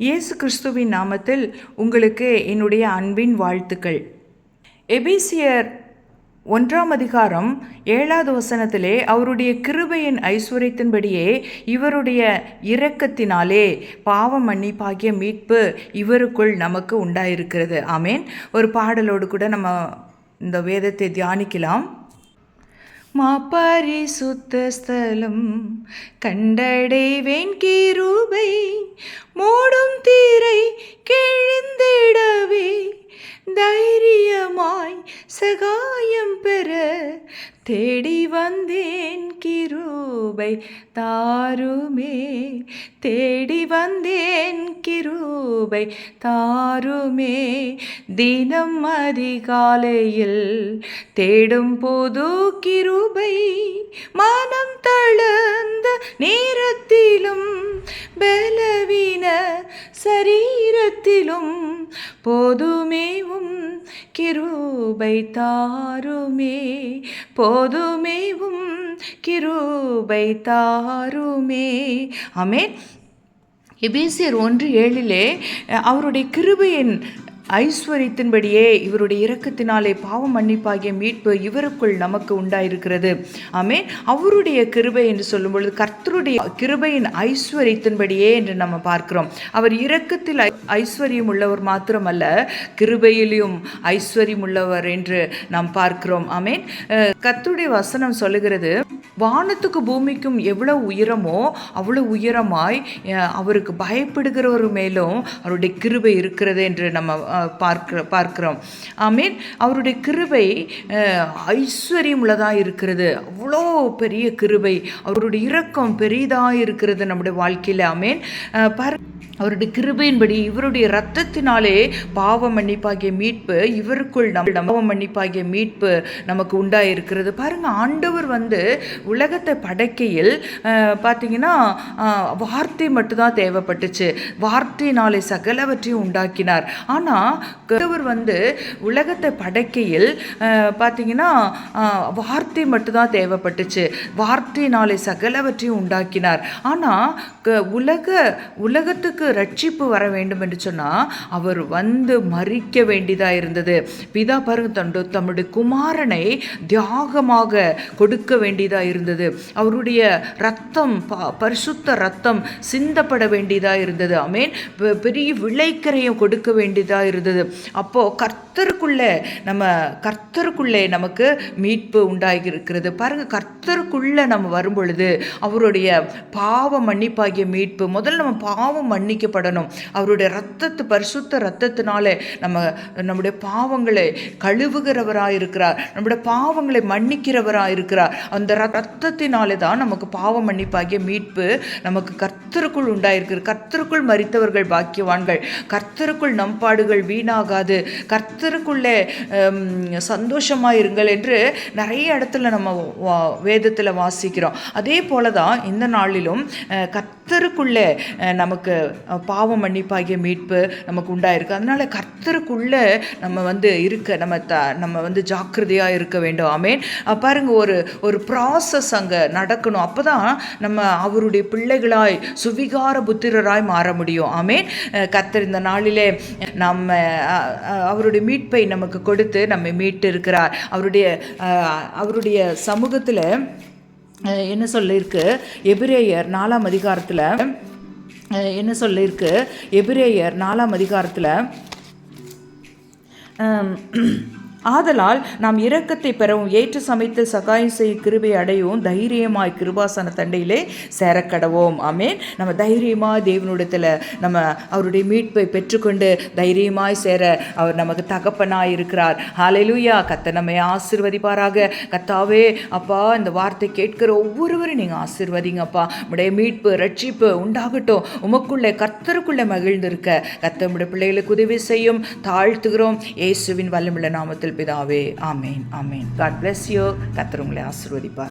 இயேசு கிறிஸ்துவின் நாமத்தில் உங்களுக்கு என்னுடைய அன்பின் வாழ்த்துக்கள். எபிசியர் ஒன்றாம் அதிகாரம் ஏழாவது வசனத்திலே அவருடைய கிருபையின் ஐஸ்வர்யத்தின்படியே இவருடைய இரக்கத்தினாலே பாவ மன்னிப்பாகிய மீட்பு இவருக்குள் நமக்கு உண்டாயிருக்கிறது. ஆமேன். ஒரு பாடலோடு கூட நம்ம இந்த வேதத்தை தியானிக்கலாம். மா ஸ்தலம். கண்டடைவேன் கீரூபை மூடும் தீரை கிழிந்திடவே. தைரியமாய் சகாயம் பெற தேடி வந்தேன் கிருபை தாருமே. தேடி வந்தேன் கிருபை தாருமே. தினம் அதிகாலையில் தேடும் போது கிருபை மனம் தளர்ந்த நேரத்திலும் பலவீன சரீரத்திலும் போதுமேவும் கிருபை தாருமே போதுமேவும் கிருபை தாருமே ஆமேன் எபேசியர் ஒன்று ஏழிலே அவருடைய கிருபையின் ஐஸ்வர்யத்தின்படியே இவருடைய இரக்கத்தினாலே பாவம் மன்னிப்பாகிய மீட்பு இவருக்குள் நமக்கு உண்டாயிருக்கிறது. ஆமே அவருடைய கிருபை என்று சொல்லும் பொழுது கர்த்தருடைய கிருபையின் ஐஸ்வர்யத்தின்படியே என்று நம்ம பார்க்கிறோம். அவர் இரக்கத்தில் ஐஸ்வர்யம் உள்ளவர் மாத்திரமல்ல கிருபையிலும் ஐஸ்வர்யம் உள்ளவர் என்று நாம் பார்க்கிறோம். ஆமேன். கர்த்தருடைய வசனம் சொல்லுகிறது வானத்துக்கு பூமிக்கும் எவ்வளவு உயரமோ அவ்வளோ உயரமாய் அவருக்கு பயப்படுகிறவர் மேலும் அவருடைய கிருபை இருக்கிறது என்று நம்ம பார்க்க பார்க்கிறோம். ஆமீன். அவருடைய கிருபை ஐஸ்வர்யம் உள்ளதாக இருக்கிறது. அவ்வளோ பெரிய கிருபை. அவருடைய இரக்கம் பெரிதாக இருக்கிறது நம்முடைய வாழ்க்கையில். ஆமீன். பார் அவருடைய கிருபையின்படி இவருடைய ரத்தத்தினாலே பாவ மன்னிப்பாகிய மீட்பு இவருக்குள் நம் பாவ மன்னிப்பாகிய மீட்பு நமக்கு உண்டாயிருக்கிறது. பாருங்கள் ஆண்டவர் வந்து உலகத்தை படைக்கையில் பார்த்தீங்கன்னா வார்த்தை மட்டும்தான் தேவைப்பட்டுச்சு. வார்த்தையினாலே சகலவற்றையும் உண்டாக்கினார். ஆனால் அவர் வந்து உலகத்தை படைக்கையில் பார்த்தீங்கன்னா வார்த்தை மட்டும்தான் தேவைப்பட்டுச்சு. வார்த்தையினாலே சகலவற்றையும் உண்டாக்கினார். ஆனால் உலக உலகத்துக்கு ரட்சிப்பு வர வேண்டும் என்று சொன்னால் அவர் வந்து மறிக்க வேண்டியதாக இருந்தது. பிதா பாருங்க தண்டு தம்முடைய குமாரனை தியாகமாக கொடுக்க வேண்டியதாக இருந்தது. அவருடைய ரத்தம் பரிசுத்த ரத்தம் சிந்தப்பட வேண்டியதாக இருந்தது. அமேன் பெரிய விளைக்கரையும் கொடுக்க வேண்டியதாக இருந்தது. அப்போது கர்த்தருக்குள்ளே நம்ம கர்த்தருக்குள்ளே நமக்கு மீட்பு உண்டாகி இருக்கிறது பாருங்கள் கர்த்தருக்குள்ளே நம்ம வரும் பொழுது அவருடைய பாவ மன்னிப்பாகிய மீட்பு முதல்ல நம்ம பாவம் மன்னி மன்னிக்கப்படணும் அவருடைய ரத்தத்து பரிசுத்த ரத்தத்தினாலே நம்ம நம்முடைய பாவங்களை கழுவுகிறவராக இருக்கிறார் நம்முடைய பாவங்களை மன்னிக்கிறவராக இருக்கிறார் அந்த ரத்தத்தினாலே தான் நமக்கு பாவ மன்னிப்பாகிய மீட்பு நமக்கு கர்த்தருக்குள் உண்டாயிருக்கு கர்த்தருக்குள் மறித்தவர்கள் பாக்கியவான்கள். கர்த்தருக்குள் நம்பாடுகள் வீணாகாது. கர்த்தருக்குள்ளே சந்தோஷமாக இருங்கள் என்று நிறைய இடத்துல நம்ம வேதத்தில் வாசிக்கிறோம். அதே போல தான் இந்த நாளிலும் கர்த்த கர்த்தருக்குள்ளே நமக்கு பாவ மன்னிப்பாகிய மீட்பு நமக்கு உண்டாயிருக்கு. அதனால் கர்த்தருக்குள்ளே நம்ம வந்து இருக்க நம்ம த நம்ம வந்து ஜாக்கிரதையாக இருக்க வேண்டும். ஆமேன். பாருங்கள் ஒரு ஒரு ப்ராசஸ் அங்கே நடக்கணும். அப்போ தான் நம்ம அவருடைய பிள்ளைகளாய் சுவிகார புத்திரராய் மாற முடியும். ஆமேன். கர்த்தர் இந்த நாளிலே நம்ம அவருடைய மீட்பை நமக்கு கொடுத்து நம்மை மீட்டு இருக்கிறார். அவருடைய அவருடைய சமூகத்தில் என்ன சொல்லியிருக்கு எபிரேயர் நாலாம் அதிகாரத்தில் என்ன சொல்லியிருக்கு எபிரேயர் நாலாம் அதிகாரத்தில் ஆதலால் நாம் இரக்கத்தை பெறவும் ஏற்று சமைத்து சகாயம் செய்ய கிருபை அடையவும் தைரியமாய் கிருபாசன தண்டையிலே சேரக்கடவோம். ஆமேன். நம்ம தைரியமாக தேவனுடத்தில் நம்ம அவருடைய மீட்பை பெற்றுக்கொண்டு தைரியமாய் சேர அவர் நமக்கு தகப்பனாய் இருக்கிறார். ஹாலையிலுயா கத்த நம்மை ஆசிர்வதிப்பாராக. கத்தாவே அப்பா இந்த வார்த்தை கேட்கிற ஒவ்வொருவரும் நீங்கள் ஆசிர்வதிங்கப்பா உடைய மீட்பு ரட்சிப்பு உண்டாகட்டும். உமக்குள்ளே கத்தருக்குள்ளே மகிழ்ந்திருக்க. கத்த நம்முடைய பிள்ளைகளுக்கு உதவி செய்யும் தாழ்த்துகிறோம். இயேசுவின் வல்லமுள்ள நாமத்தில் பிதாவே ஆமேன் ஆமேன். காட் பிளஸ் யூ கத்தர் உங்களை ஆசிர்வதிப்பார்.